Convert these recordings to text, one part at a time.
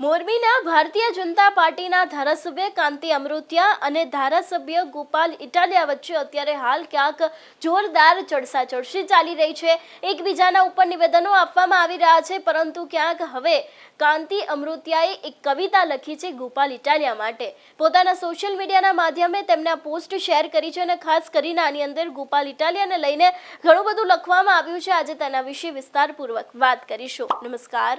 મોરબીના ભારતીય જનતા પાર્ટીના ધારાસભ્ય કાંતિ અમૃતિયા અને ધારાસભ્ય ગોપાલ ઇટાલિયા વચ્ચે અત્યારે હાલ ક્યાંક જોરદાર ચડસાચડશી ચાલી રહી છે. એકબીજાના ઉપર નિવેદનો આપવામાં આવી રહ્યા છે, પરંતુ ક્યાંક હવે કાંતિ અમૃતિયાએ એક કવિતા લખી છે ગોપાલ ઇટાલિયા માટે. પોતાના સોશિયલ મીડિયાના માધ્યમે તેમને આ પોસ્ટ શેર કરી છે અને ખાસ કરીને આની અંદર ગોપાલ ઇટાલિયાને લઈને ઘણું બધું લખવામાં આવ્યું છે. આજે તેના વિશે વિસ્તારપૂર્વક વાત કરીશું. નમસ્કાર.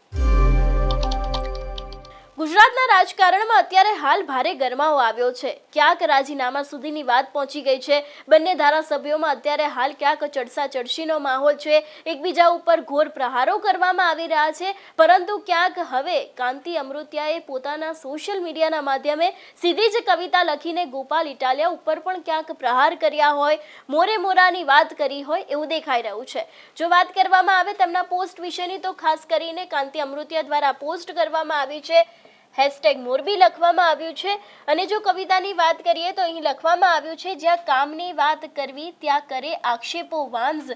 ગુજરાતના રાજકારણમાં અત્યારે હાલ ભારે ગરમાવો આવ્યો છે. ક્યાંક રાજીનામા સુધીની વાત પહોંચી ગઈ છે. બંને ધારાસભ્યોમાં અત્યારે હાલ ક્યાંક ચડસા ચડસીનો માહોલ છે. એકબીજા ઉપર ઘોર પ્રહારો કરવામાં આવી રહ્યા છે. પરંતુ ક્યાંક હવે કાંતિ અમૃતિયાએ પોતાના સોશિયલ મીડિયાના માધ્યમે સીધી જ કવિતા લખીને ગોપાલ ઇટાલિયા ઉપર પણ ક્યાંક પ્રહાર કર્યા હોય, મોરે મોરાની વાત કરી હોય એવું દેખાઈ રહ્યું છે. જો વાત કરવામાં આવે તેમના પોસ્ટ વિશેની તો ખાસ કરીને કાંતિ અમૃતિયા દ્વારા પોસ્ટ કરવામાં આવી છે. હેશટેગ મોરબી લખવામાં આવ્યું છે. અને જો કવિતાની વાત કરીએ તો અહીં લખવામાં આવ્યું છે, જ્યાં કામની વાત કરવી, ત્યાં કરે આક્ષેપો વાંઝ.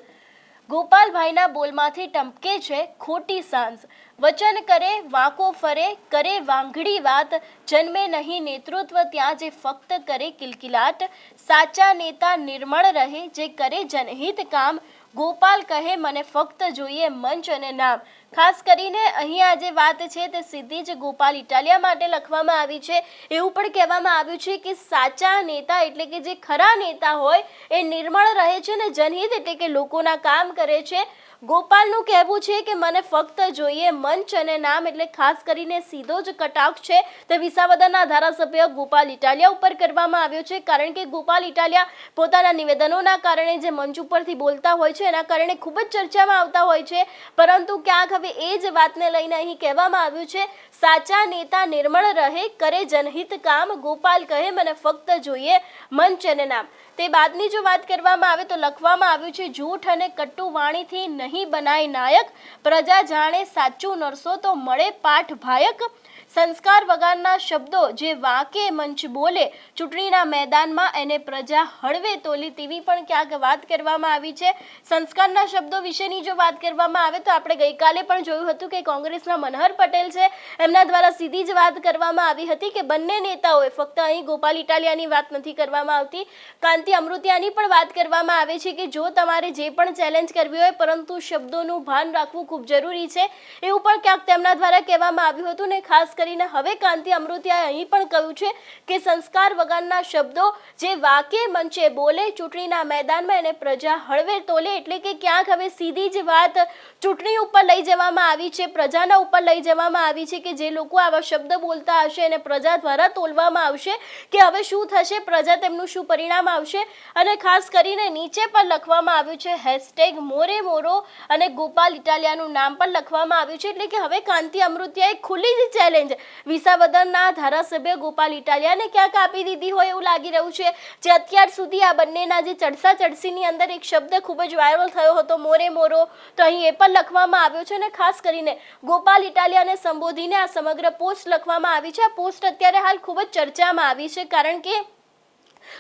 ગોપાલભાઈના બોલમાંથી ટમકે છે ખોટી સાંઝ. વચન કરે, વાંકો ફરે, કરે વાંઘડી વાત, જન્મે નહીં નેતૃત્વ ત્યાં જે ફક્ત કરે કિલકિલાટ. સાચા નેતા નિર્મળ રહે, જે કરે જનહિત કામ. ગોપાલ કહે, મને ફક્ત જોઈએ મંચ અને નામ. ખાસ કરીને અહીંયા જે વાત છે, તે સીધી જ ગોપાલ ઇટાલિયા માટે લખવામાં આવી છે. એવું પણ કહેવામાં આવ્યું છે કે સાચા નેતા એટલે કે જે ખરા નેતા હોય, એ નિર્મળ રહે છે ને જનહિત એટલે કે લોકોના કામ કરે છે. ગોપાલનું કહેવું છે કે મને ફક્ત જોઈએ મંચ અને નામ એટલે ખાસ કરીને સીધો જ કટાક્ષ છે. તે વિસાવદરના ધારાસભ્ય ગોપાલ ઇટાલિયા ઉપર કરવામાં આવ્યો છે. કારણ કે ગોપાલ ઇટાલિયા પોતાના નિવેદનોના કારણે જે મંચ ઉપરથી બોલતા હોય છે, એના કારણે ખૂબ જ ચર્ચામાં આવતા હોય છે. પરંતુ ક્યાંક હવે એ જ વાતને લઈને અહીં કહેવામાં આવ્યું છે, સાચા નેતા નિર્મળ રહે, કરે જનહિત કામ, ગોપાલ કહે, મને ફક્ત જોઈએ મંચ અને નામ. તે બાદની જો વાત કરવામાં આવે તો લખવામાં આવ્યું છે, જૂઠ અને કટુ વાણીથી નહીં બનાય નાયક. પ્રજા જાણે સાચું નરસો તો મળે પાઠ ભાયક. સંસ્કાર વગરના શબ્દો જે વાંકે મંચ બોલે. ચૂંટણીના મેદાનમાં એને પ્રજા હળવે તોલી. તેવી પણ ક્યાંક વાત કરવામાં આવી છે. સંસ્કારના શબ્દો વિશેની જો વાત કરવામાં આવે તો આપણે ગઈકાલે પણ જોયું હતું કે કોંગ્રેસના મનહર પટેલ છે. એમના દ્વારા સીધી જ વાત કરવામાં આવી હતી કે બંને નેતાઓએ ફક્ત અહીં ગોપાલ ઇટાલિયાની વાત નથી કરવામાં આવતી. કાંતિ અમૃતિયાની પણ વાત કરવામાં આવે છે કે જો તમારે જે પણ ચેલેન્જ કરવી હોય, પરંતુ શબ્દોનું ભાન રાખવું ખૂબ જરૂરી છે. એવું પણ ક્યાંક તેમના દ્વારા કહેવામાં આવ્યું હતું ને ખાસ કરીને હવે કાંતિ અમૃતિયાએ અહીં પણ કહ્યું છે કે સંસ્કાર વગરના શબ્દો જે વાકે મંચે બોલે, ચૂંટણીના મેદાનમાં એને પ્રજા હળવે તોલે એટલે કે ક્યાંક હવે સીધી જ વાત ચૂંટણી ઉપર લઈ જવામાં આવી છે, પ્રજાના ઉપર લઈ જવામાં આવી છે કે જે લોકો આવા શબ્દ બોલતા હશે એને પ્રજા દ્વારા તોલવામાં આવશે કે હવે શું થશે, પ્રજા તેમનું શું પરિણામ આવશે? અને ખાસ કરીને નીચે પણ લખવામાં આવ્યું છે હેશટેગ મોરે મોરો અને ગોપાલ ઇટાલિયાનું નામ પણ લખવામાં આવ્યું છે. એટલે કે હવે કાંતિ અમૃતિયાએ ખુલ્લી જ ચેલેન્જ વિસાવદનના ધારાસભ્ય ગોપાલ ઇટાલિયાને ક્યાંક આપી દીધી હોય એવું લાગી રહ્યું છે. જે અત્યાર સુધી આ બંનેના જે ચડસા ચડસીની અંદર એક શબ્દ ખૂબ જ વાયરલ થયો હતો, મોરે મોરો, તો અહીં એ પણ લખવામાં આવ્યો છે અને ખાસ કરીને ગોપાલ ઇટાલિયાને સંબોધીને આ સમગ્ર પોસ્ટ લખવામાં આવી છે. આ પોસ્ટ અત્યારે હાલ ખૂબ જ ચર્ચામાં આવી છે, કારણ કે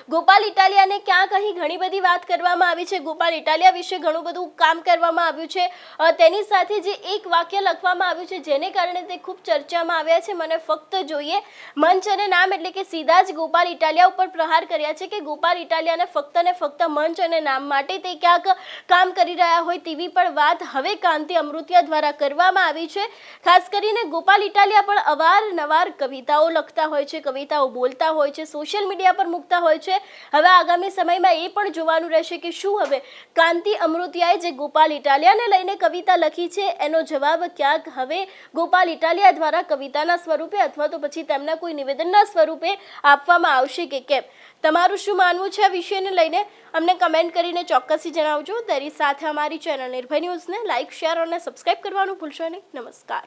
ગોપાલ ઇટાલિયાને ક્યાંક અહીં ઘણી બધી વાત કરવામાં આવી છે. ગોપાલ, ઇટાલિયા વિશે ઘણું બધું કામ કરવામાં આવ્યું છે. તેની સાથે જે એક વાક્ય લખવામાં આવ્યું છે, જેને કારણે તે ખૂબ ચર્ચામાં આવ્યા છે. મને ફક્ત જોઈએ મંચ અને નામ એટલે કે સીધા જ ગોપાલ ઇટાલિયા ઉપર પ્રહાર કર્યા છે કે ગોપાલ ઇટાલિયાને ફક્ત ને ફક્ત મંચ અને નામ માટે તે ક્યાંક કામ કરી રહ્યા હોય તેવી પણ વાત હવે કાંતિ અમૃતિયા દ્વારા કરવામાં આવી છે. ખાસ કરીને ગોપાલ ઇટાલિયા પણ અવારનવાર કવિતાઓ લખતા હોય છે, કવિતાઓ બોલતા હોય છે, સોશિયલ મીડિયા પર મૂકતા હોય છે. હવે આગામી સમયમાં એ પણ જોવાનું રહેશે કે શું હવે કાંતિ અમૃતિયાએ જે ગોપાલ ઇટાલિયાને લઈને કવિતા લખી છે, એનો જવાબ ક્યાંક હવે ગોપાલ ઇટાલિયા દ્વારા કવિતાના સ્વરૂપે અથવા તો પછી તેમના કોઈ નિવેદનના સ્વરૂપે આપવામાં આવશે કે કેમ? તમારું શું માનવું છે આ વિષયને લઈને? અમને કમેન્ટ કરીને ચોક્કસથી જણાવજો. તેની સાથે અમારી ચેનલ નિર્ભય ન્યૂઝને લાઇક શેર અને સબસ્ક્રાઇબ કરવાનું ભૂલશો નહીં. નમસ્કાર.